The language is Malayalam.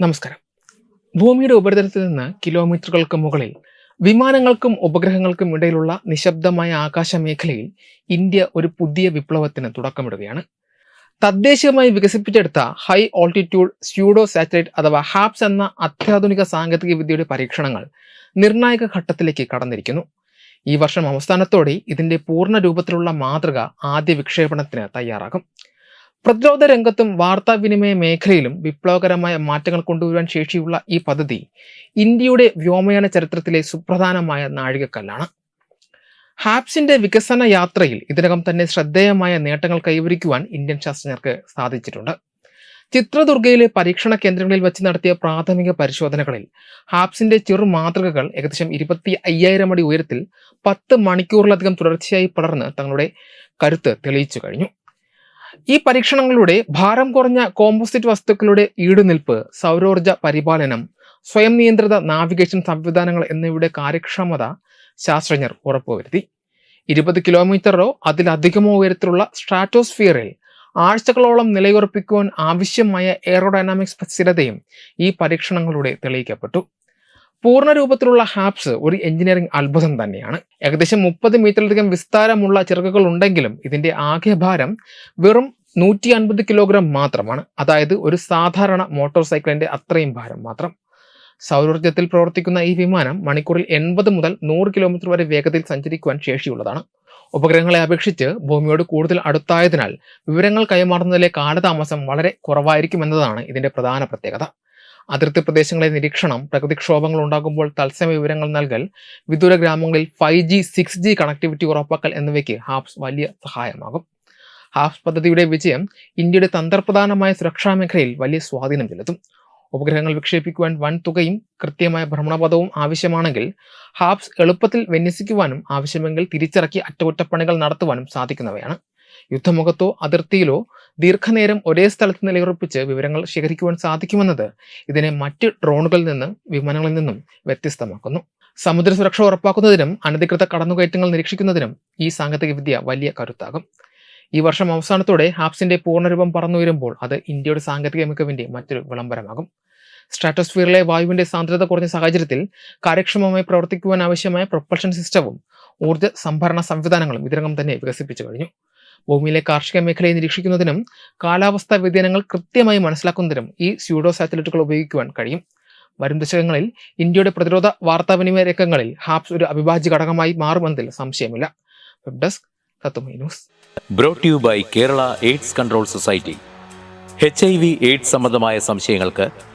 നമസ്കാരം. ഭൂമിയുടെ ഉപരിതലത്തിൽ നിന്ന് കിലോമീറ്ററുകൾക്ക് മുകളിൽ വിമാനങ്ങൾക്കും ഉപഗ്രഹങ്ങൾക്കും ഇടയിലുള്ള നിശബ്ദമായ ആകാശ മേഖലയിൽ ഇന്ത്യ ഒരു പുതിയ വിപ്ലവത്തിന് തുടക്കമിടുകയാണ്. തദ്ദേശീയമായി വികസിപ്പിച്ചെടുത്ത ഹൈ ഓൾട്ടിറ്റ്യൂഡ് സ്യൂഡോ സാറ്റലൈറ്റ് അഥവാ ഹാപ്സ് എന്ന അത്യാധുനിക സാങ്കേതിക വിദ്യയുടെ പരീക്ഷണങ്ങൾ നിർണായക ഘട്ടത്തിലേക്ക് കടന്നിരിക്കുന്നു. ഈ വർഷം അവസാനത്തോടെ ഇതിന്റെ പൂർണ രൂപത്തിലുള്ള മാതൃക ആദ്യ വിക്ഷേപണത്തിന് തയ്യാറാകും. പ്രതിരോധ രംഗത്തും വാർത്താവിനിമയ മേഖലയിലും വിപ്ലവകരമായ മാറ്റങ്ങൾ കൊണ്ടുവരുവാൻ ശേഷിയുള്ള ഈ പദ്ധതി ഇന്ത്യയുടെ വ്യോമയാന ചരിത്രത്തിലെ സുപ്രധാനമായ നാഴികക്കല്ലാണ്. ഹാപ്സിന്റെ വികസന യാത്രയിൽ ഇതിനകം തന്നെ ശ്രദ്ധേയമായ നേട്ടങ്ങൾ കൈവരിക്കുവാൻ ഇന്ത്യൻ ശാസ്ത്രജ്ഞർക്ക് സാധിച്ചിട്ടുണ്ട്. ചിത്രദുർഗയിലെ പരീക്ഷണ കേന്ദ്രങ്ങളിൽ വെച്ച് നടത്തിയ പ്രാഥമിക പരിശോധനകളിൽ ഹാപ്സിന്റെ ചെറു മാതൃകകൾ ഏകദേശം ഇരുപത്തി അയ്യായിരം അടി ഉയരത്തിൽ പത്ത് മണിക്കൂറിലധികം തുടർച്ചയായി പടർന്ന് തങ്ങളുടെ കരുത്ത് തെളിയിച്ചു കഴിഞ്ഞു. ഈ പരീക്ഷണങ്ങളുടെ ഭാരം കുറഞ്ഞ കോമ്പോസിറ്റ് വസ്തുക്കളുടെ ഈടുനിൽപ്പ് സൗരോർജ പരിപാലനം സ്വയം നിയന്ത്രിത നാവിഗേഷൻ സംവിധാനങ്ങൾ എന്നിവയുടെ കാര്യക്ഷമത ശാസ്ത്രജ്ഞർ ഉറപ്പുവരുത്തി. ഇരുപത് കിലോമീറ്ററോ അതിലധികമോ ഉയരത്തിലുള്ള സ്ട്രാറ്റോസ്ഫിയറിൽ ആഴ്ചകളോളം നിലയുറപ്പിക്കുവാൻ ആവശ്യമായ എയറോഡൈനാമിക്സ് സ്ഥിരതയും ഈ പരീക്ഷണങ്ങളിലൂടെ തെളിയിക്കപ്പെട്ടു. പൂർണ രൂപത്തിലുള്ള ഹാപ്സ് ഒരു എഞ്ചിനീയറിംഗ് അത്ഭുതം തന്നെയാണ്. ഏകദേശം മുപ്പത് മീറ്ററിലധികം വിസ്താരമുള്ള ചിറകുകൾ ഉണ്ടെങ്കിലും ഇതിന്റെ ആകെ ഭാരം വെറും നൂറ്റി അൻപത് കിലോഗ്രാം മാത്രമാണ്. അതായത് ഒരു സാധാരണ മോട്ടോർ സൈക്കിളിന്റെ അത്രയും ഭാരം മാത്രം. സൗരോർജത്തിൽ പ്രവർത്തിക്കുന്ന ഈ വിമാനം മണിക്കൂറിൽ എൺപത് മുതൽ നൂറ് കിലോമീറ്റർ വരെ വേഗതയിൽ സഞ്ചരിക്കുവാൻ ശേഷിയുള്ളതാണ്. ഉപഗ്രഹങ്ങളെ അപേക്ഷിച്ച് ഭൂമിയോട് കൂടുതൽ അടുത്തായതിനാൽ വിവരങ്ങൾ കൈമാറുന്നതിലെ കാലതാമസം വളരെ കുറവായിരിക്കുമെന്നതാണ് ഇതിന്റെ പ്രധാന പ്രത്യേകത. അതിർത്തി പ്രദേശങ്ങളെ നിരീക്ഷണം പ്രകൃതിക്ഷോഭങ്ങൾ ഉണ്ടാകുമ്പോൾ തത്സമയ വിവരങ്ങൾ നൽകൽ വിദൂര ഗ്രാമങ്ങളിൽ five G six G connectivity ഉറപ്പാക്കൽ എന്നിവയ്ക്ക് ഹാപ്സ് വലിയ സഹായമാകും. ഹാപ്സ് പദ്ധതിയുടെ വിജയം ഇന്ത്യയുടെ തന്ത്രപ്രധാനമായ സുരക്ഷാ മേഖലയിൽ വലിയ സ്വാധീനം ചെലുത്തും. ഉപഗ്രഹങ്ങൾ വിക്ഷേപിക്കുവാൻ വൻ തുകയും കൃത്യമായ ഭ്രമണപഥവും ആവശ്യമാണെങ്കിൽ ഹാപ്സ് എളുപ്പത്തിൽ വിന്യസിക്കുവാനും ആവശ്യമെങ്കിൽ തിരിച്ചിറക്കി അറ്റകുറ്റപ്പണികൾ നടത്തുവാനും സാധിക്കുന്നവയാണ്. യുദ്ധമുഖത്തോ അതിർത്തിയിലോ ദീർഘനേരം ഒരേ സ്ഥലത്ത് നിലയുറപ്പിച്ച് വിവരങ്ങൾ ശേഖരിക്കുവാൻ സാധിക്കുമെന്നത് ഇതിനെ മറ്റ് ഡ്രോണുകളിൽ നിന്നും വിമാനങ്ങളിൽ നിന്നും വ്യത്യസ്തമാക്കുന്നു. സമുദ്ര സുരക്ഷ ഉറപ്പാക്കുന്നതിനും അനധികൃത കടന്നുകയറ്റങ്ങൾ നിരീക്ഷിക്കുന്നതിനും ഈ സാങ്കേതികവിദ്യ വലിയ കരുത്താകും. ഈ വർഷം അവസാനത്തോടെ ഹാപ്സിന്റെ പൂർണരൂപം പറന്നുയരുമ്പോൾ അത് ഇന്ത്യയുടെ സാങ്കേതിക മികവിന്റെ മറ്റൊരു വിളംബരമാകും. സ്ട്രാറ്റോസ്ഫിയറിലെ വായുവിന്റെ സാന്ദ്രത കുറഞ്ഞ സാഹചര്യത്തിൽ കാര്യക്ഷമമായി പ്രവർത്തിക്കുവാൻ ആവശ്യമായ പ്രൊപ്പൽഷൻ സിസ്റ്റവും ഊർജ സംഭരണ സംവിധാനങ്ങളും ഇതിനകം തന്നെ വികസിപ്പിച്ചു കഴിഞ്ഞു. ഭൂമിയിലെ കാർഷിക മേഖലയെ നിരീക്ഷിക്കുന്നതിനും കാലാവസ്ഥാ വ്യതിയാനങ്ങൾ കൃത്യമായി മനസ്സിലാക്കുന്നതിനും ഈ സ്യൂഡോ സാറ്റലൈറ്റുകൾ ഉപയോഗിക്കുവാൻ കഴിയും. വരും ദശകങ്ങളിൽ ഇന്ത്യയുടെ പ്രതിരോധ വാർത്താവിനിമയ രംഗങ്ങളിൽ ഹാപ്സ് ഒരു അവിഭാജ്യ ഘടകമായി മാറുമെന്നതിൽ സംശയമില്ല. Web desk news. Brought you by Kerala AIDS control society H I V AIDS സംബന്ധമായ സംശയങ്ങൾക്ക്